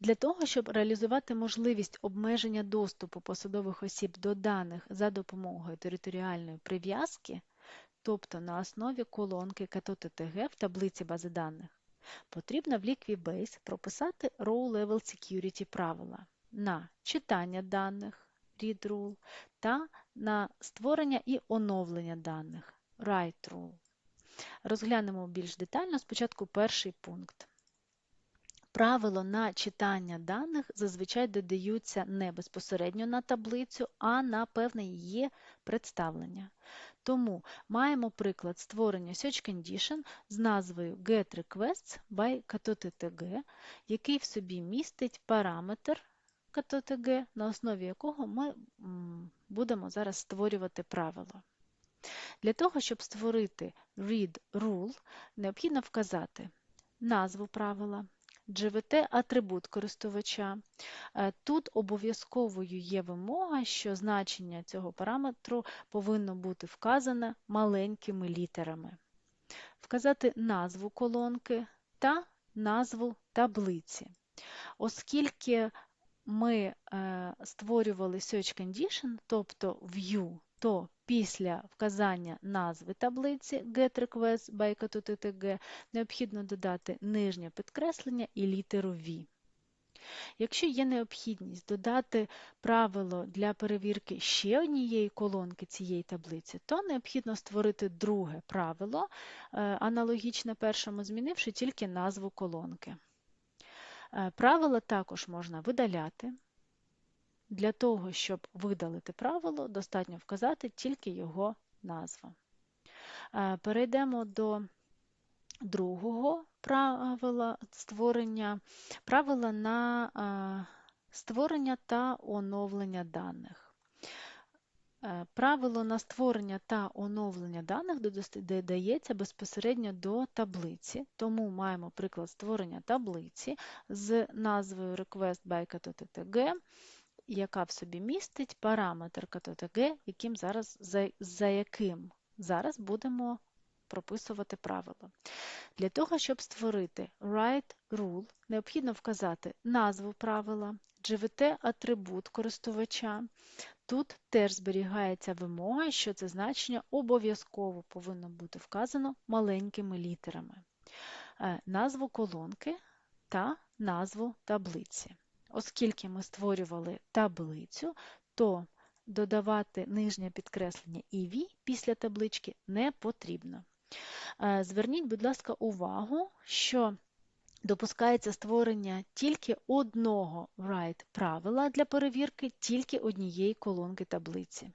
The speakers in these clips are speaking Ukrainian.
Для того, щоб реалізувати можливість обмеження доступу посадових осіб до даних за допомогою територіальної прив'язки, тобто на основі колонки КТТГ в таблиці бази даних, потрібно в Liquibase прописати Row Level Security правила на читання даних read rule та на створення і оновлення даних write rule. Розглянемо більш детально спочатку перший пункт. Правило на читання даних зазвичай додаються не безпосередньо на таблицю, а на певне її представлення. Тому маємо приклад створення Search Condition з назвою GetRequests by KTTG, який в собі містить параметр KTTG, на основі якого ми будемо зараз створювати правило. Для того, щоб створити read rule, необхідно вказати назву правила, GVT-атрибут користувача. Е, тут обов'язковою є вимога, що значення цього параметру повинно бути вказане маленькими літерами. Вказати назву колонки та назву таблиці. Оскільки ми е, створювали search condition, тобто view, то після вказання назви таблиці getRequest by KTTG необхідно додати нижнє підкреслення і літеру V. Якщо є необхідність додати правило для перевірки ще однієї колонки цієї таблиці, то необхідно створити друге правило, е, аналогічне першому, змінивши тільки назву колонки. Е, правила також можна видаляти. Для того, щоб видалити правило, достатньо вказати тільки його назву. Е, перейдемо до другого правила створення правила на е, створення та оновлення даних. Е, правило на створення та оновлення даних додається безпосередньо до таблиці, тому маємо приклад створення таблиці з назвою Request by KTTG, яка в собі містить параметр KTTG, яким зараз, за, за яким зараз будемо прописувати правило. Для того, щоб створити write rule, необхідно вказати назву правила, GVT-атрибут користувача. Тут теж зберігається вимога, що це значення обов'язково повинно бути вказано маленькими літерами, е, назву колонки та назву таблиці. Оскільки ми створювали таблицю, то додавати нижнє підкреслення «EV» після таблички не потрібно. Е, зверніть, будь ласка, увагу, що допускається створення тільки одного write правила для перевірки тільки однієї колонки таблиці.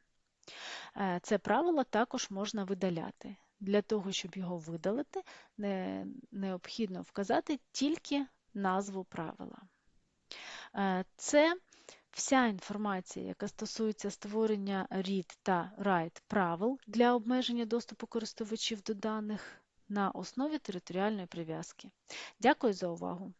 Е, це правило також можна видаляти. Для того, щоб його видалити, необхідно вказати тільки назву правила. Е, це вся інформація, яка стосується створення read та write правил для обмеження доступу користувачів до даних на основі територіальної прив'язки. Дякую за увагу!